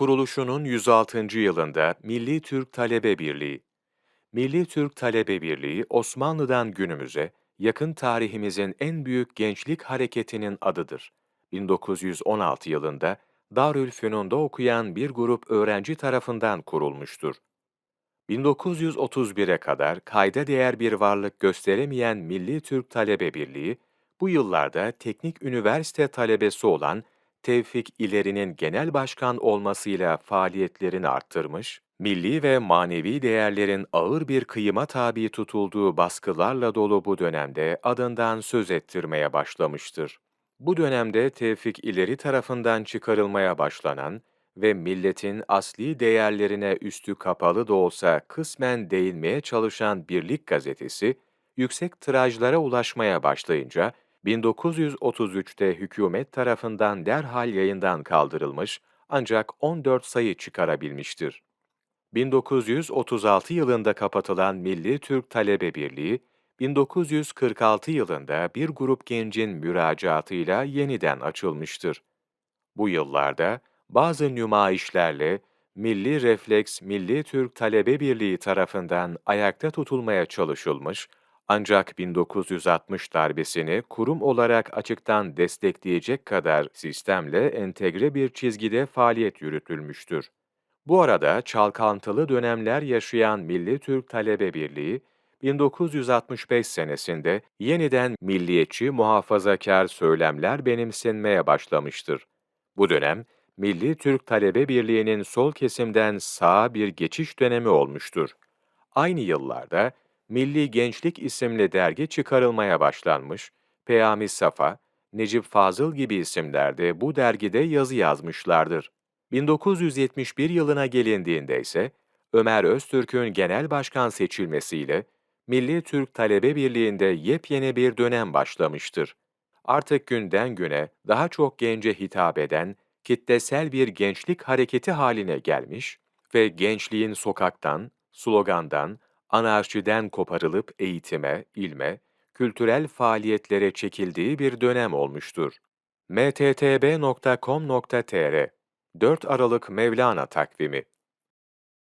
Kuruluşunun 106. yılında Milli Türk Talebe Birliği Milli Türk Talebe Birliği, Osmanlı'dan günümüze, yakın tarihimizin en büyük gençlik hareketinin adıdır. 1916 yılında Darülfünun'da okuyan bir grup öğrenci tarafından kurulmuştur. 1931'e kadar kayda değer bir varlık gösteremeyen Milli Türk Talebe Birliği, bu yıllarda teknik üniversite talebesi olan Tevfik İleri'nin genel başkan olmasıyla faaliyetlerini arttırmış, milli ve manevi değerlerin ağır bir kıyıma tabi tutulduğu baskılarla dolu bu dönemde adından söz ettirmeye başlamıştır. Bu dönemde Tevfik İleri tarafından çıkarılmaya başlanan ve milletin asli değerlerine üstü kapalı da olsa kısmen değinmeye çalışan Birlik gazetesi, yüksek tirajlara ulaşmaya başlayınca 1933'te hükümet tarafından derhal yayından kaldırılmış ancak 14 sayı çıkarabilmiştir. 1936 yılında kapatılan Milli Türk Talebe Birliği, 1946 yılında bir grup gencin müracaatıyla yeniden açılmıştır. Bu yıllarda bazı nümayişlerle Milli Refleks Milli Türk Talebe Birliği tarafından ayakta tutulmaya çalışılmış ancak 1960 darbesini kurum olarak açıktan destekleyecek kadar sistemle entegre bir çizgide faaliyet yürütülmüştür. Bu arada çalkantılı dönemler yaşayan Milli Türk Talebe Birliği, 1965 senesinde yeniden milliyetçi muhafazakar söylemler benimsenmeye başlamıştır. Bu dönem, Milli Türk Talebe Birliği'nin sol kesimden sağa bir geçiş dönemi olmuştur. Aynı yıllarda Milli Gençlik isimli dergi çıkarılmaya başlanmış, Peyami Safa, Necip Fazıl gibi isimler de bu dergide yazı yazmışlardır. 1971 yılına gelindiğinde ise Ömer Öztürk'ün genel başkan seçilmesiyle Milli Türk Talebe Birliği'nde yepyeni bir dönem başlamıştır. Artık günden güne daha çok gence hitap eden kitlesel bir gençlik hareketi haline gelmiş ve gençliğin sokaktan, slogandan, anarşiden koparılıp eğitime, ilme, kültürel faaliyetlere çekildiği bir dönem olmuştur. mttb.com.tr 4 Aralık Mevlana Takvimi